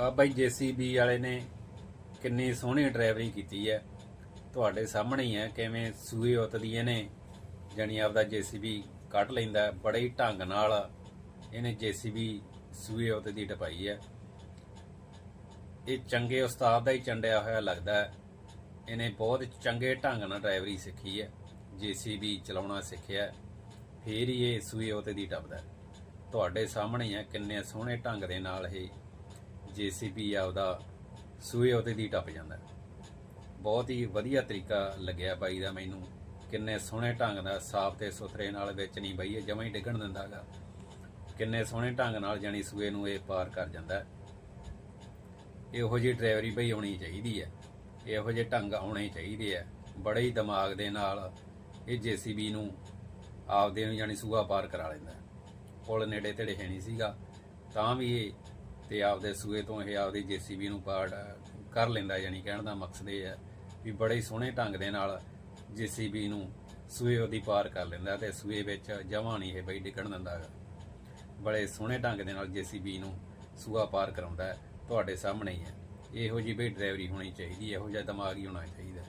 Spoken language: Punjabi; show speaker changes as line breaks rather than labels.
ਆ ਬਾਈ ਜੀਸੀਬੀ ਵਾਲੇ ਨੇ ਕਿੰਨੀ ਸੋਹਣੀ ਡਰਾਈਵਰੀ ਕੀਤੀ ਹੈ। ਤੁਹਾਡੇ ਸਾਹਮਣੇ ਹੀ ਹੈ ਕਿਵੇਂ ਸੂਏ ਉਤਦੀਆਂ ਨੇ, ਜਾਣੀ ਆਪਦਾ ਜੀਸੀਬੀ ਕੱਢ ਲੈਂਦਾ ਬੜੇ ਹੀ ਢੰਗ ਨਾਲ ਇਹਨੇ ਜੀਸੀਬੀ ਸੂਏ ਉਤ ਦੀ ਟਪਾਈ ਹੈ। ਇਹ ਚੰਗੇ ਉਸਤਾਦ ਦਾ ਹੀ ਚੰਡਿਆ ਹੋਇਆ ਲੱਗਦਾ ਹੈ। ਇਹਨੇ ਬਹੁਤ ਚੰਗੇ ਢੰਗ ਨਾਲ ਡਰਾਈਵਰੀ ਸਿੱਖੀ ਹੈ, ਜੀਸੀਬੀ ਚਲਾਉਣਾ ਸਿੱਖਿਆ ਹੈ। ਫੇਰ ਹੀ ਇਹ ਸੂਏ ਉਤੇ ਦੀ ਟੱਪਦਾ ਤੁਹਾਡੇ ਸਾਹਮਣੇ ਹੈ ਕਿੰਨੇ ਸੋਹਣੇ ਢੰਗ ਦੇ ਨਾਲ ਇਹ ਜੀਸੀਬੀ ਆਪਦਾ ਸੂਏ ਉਹਦੇ ਦੀ ਟੱਪ ਜਾਂਦਾ। ਬਹੁਤ ਹੀ ਵਧੀਆ ਤਰੀਕਾ ਲੱਗਿਆ ਬਾਈ ਦਾ ਮੈਨੂੰ। ਕਿੰਨੇ ਸੋਹਣੇ ਢੰਗ ਦਾ ਸਾਫ਼ ਤੇ ਸੁਥਰੇ ਨਾਲ ਵਿੱਚ ਨਹੀਂ ਬਈ ਜਮਾਂ ਹੀ ਡਿੱਗਣ ਦਿੰਦਾਗਾ ਕਿੰਨੇ ਸੋਹਣੇ ਢੰਗ ਨਾਲ ਜਾਣੀ ਸੂਏ ਨੂੰ ਇਹ ਪਾਰ ਕਰ ਜਾਂਦਾ। ਇਹੋ ਜਿਹੀ ਡਰਾਈਵਰੀ ਬਈ ਆਉਣੀ ਚਾਹੀਦੀ ਹੈ। ਇਹੋ ਜਿਹੇ ਢੰਗ ਆਉਣੇ ਚਾਹੀਦੇ ਆ। ਬੜੇ ਹੀ ਦਿਮਾਗ ਦੇ ਨਾਲ ਇਹ ਜੀਸੀਬੀ ਨੂੰ ਆਪਦੇ ਨੂੰ ਜਾਣੀ ਸੂਆ ਪਾਰ ਕਰਾ ਲੈਂਦਾ। ਪੁਲ ਨੇੜੇ ਤੇੜੇ ਹੈ ਨਹੀਂ ਸੀਗਾ। ਤਾਂ ਵੀ ਇਹ ਤੇ ਆਪਦੇ ਸੂਏ ਤੋਂ ਇਹ ਆਪਦੀ ਜੀਸੀਬੀ ਨੂੰ ਪਾਰ ਕਰ ਲੈਂਦਾ, ਯਾਨੀ ਕਹਿਣ ਦਾ ਮਕਸਦ ਇਹ ਹੈ ਵੀ ਬੜੇ ਸੋਹਣੇ ਢੰਗ ਦੇ ਨਾਲ ਜੀਸੀਬੀ ਨੂੰ ਸੂਏ ਉਹਦੀ ਪਾਰ ਕਰ ਲੈਂਦਾ ਤੇ ਸੂਏ ਵਿੱਚ ਜਮਾਂ ਨਹੀਂ ਇਹ ਬਈ ਡਿੱਗਣ ਦਿੰਦਾ ਗਾ। ਬੜੇ ਸੋਹਣੇ ਢੰਗ ਦੇ ਨਾਲ ਜੀਸੀਬੀ ਨੂੰ ਸੂਆ ਪਾਰ ਕਰਾਉਂਦਾ ਤੁਹਾਡੇ ਸਾਹਮਣੇ ਹੀ ਹੈ। ਇਹੋ ਜਿਹੀ ਬਈ ਡਰਾਈਵਰੀ ਹੋਣੀ ਚਾਹੀਦੀ ਹੈ, ਇਹੋ ਜਿਹਾ ਦਿਮਾਗ ਹੀ ਹੋਣਾ ਚਾਹੀਦਾ